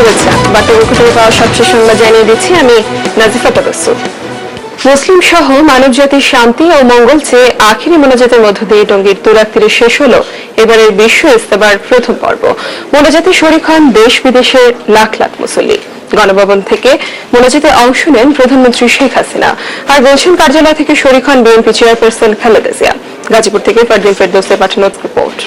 শুভেচ্ছা। বার্তাবুকু থেকে পাওয়া সবশেষ সংবাদ জানিয়ে দিচ্ছি আমি নাজিফা তবসু মুসলিম সহ মানব জাতির শান্তি ও মঙ্গল চেয়ে আখিরি মোনাজাতের মধ্য দিয়ে টঙ্গীর তুরাক তীরে শেষ হল এবারের বিশ্ব ইস্তেমার প্রথম পর্ব। মোনাজাতে শরিক হন দেশ বিদেশের লাখ লাখ মুসল্লি। গণভবন থেকে মোনাজাতে অংশ নেন প্রধানমন্ত্রী শেখ হাসিনা। আর গুলশান কার্যালয় থেকে শরিক হন বিএনপি চেয়ারপারসন খালেদা জিয়া। গাজীপুর থেকে ফারদিন ফেরদৌসের পাঠানো রিপোর্ট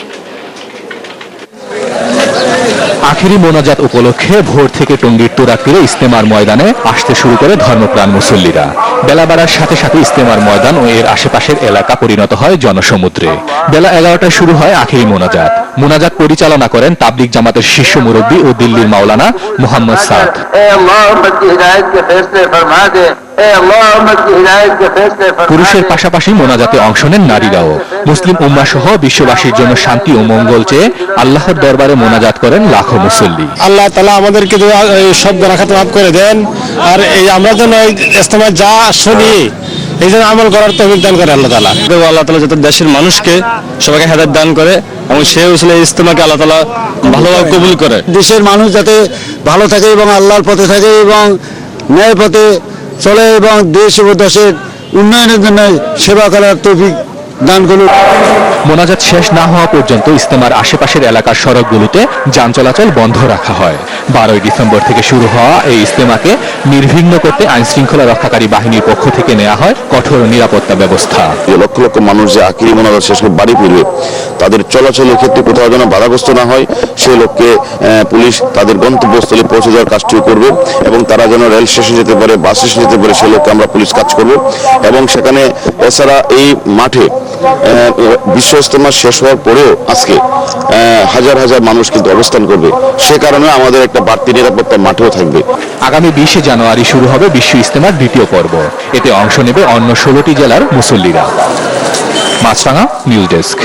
আখিরি মোনাজাত উপলক্ষে ভোর থেকে টঙ্গীর তোরাকিরে ইস্তেমার ময়দানে আসতে শুরু করে ধর্মপ্রাণ মুসল্লিরা। বেলা বাড়ার সাথে সাথে ইস্তেমার ময়দান ও এর আশেপাশের এলাকা পরিণত হয় জনসমুদ্রে। বেলা এগারোটায় শুরু হয় আখেরি মোনাজাত। মোনাজাত পরিচালনা করেন তাবলিক জামাতের শীর্ষ মুরব্বী ও দিল্লির মাওলানা মোহাম্মদ সাদ। পুরুষের পাশাপাশি মোনাজাতে অংশ নেন নারীরাও। মুসলিম উম্মা সহ বিশ্ববাসীর জন্য শান্তি ও মঙ্গল চেয়ে আল্লাহর দরবারে মোনাজাত করেন লাখো মুসল্লি। আল্লাহ তালা আমাদেরকে সব রাখাতে মাফ করে দেন। আর এই আমরা যেন ইসলামের যা শুনি এই জন্য আমল করার তৌফিক দান করে আল্লাহ তালা আল্লাহ তালা যত দেশের মানুষকে সবাইকে হেদায়ত দান করে এবং সে উসলে ইস্তেমাকে আল্লাহ তালা ভালোভাবে কবুল করে। দেশের মানুষ যাতে ভালো থাকে এবং আল্লাহর পথে থাকে এবং ন্যায় পথে চলে এবং দেশ ও দেশের উন্নয়নের জন্য সেবা করার তৌফিক দান করুন মোনাজাত শেষ না হওয়া পর্যন্ত ইস্তেমার আশেপাশের এলাকার সড়কগুলোতে যান চলাচল বন্ধ রাখা হয়। বারোই ডিসেম্বর থেকে শুরু হওয়া এই ইস্তেমাকে নির্বিঘ্ন করতে আইন শৃঙ্খলা রক্ষাকারী বাহিনীর পক্ষ থেকে নেওয়া হয় কঠোর নিরাপত্তা ব্যবস্থা। লক্ষ লক্ষ মানুষ যে মোনাজাত শেষ করে বাড়ি ফিরবে, তাদের চলাচলের ক্ষেত্রে কোথাও যেন বাধাগ্রস্ত না হয় সেই লক্ষ্যে পুলিশ তাদের গন্তব্যস্থলে পৌঁছে যাওয়ার কাজটিও করবে এবং তারা যেন রেল স্টেশন যেতে পারে, বাস স্টেশন যেতে পারে সেই লক্ষ্যে আমরা পুলিশ কাজ করব। এবং সেখানে এছাড়া এই মাঠে বিশ্ব ইজতেমা শেষ হওয়ার পরেও আজকে হাজার হাজার মানুষ কিন্তু অবস্থান করবে। সে কারণে আমাদের একটা বাড়তি নিরাপত্তা মাঠেও থাকবে। আগামী বিশে জানুয়ারি শুরু হবে বিশ্ব ইজতেমার দ্বিতীয় পর্ব। এতে অংশ নেবে অন্য ষোলোটি জেলার মুসল্লিরা। Maasranga, news desk.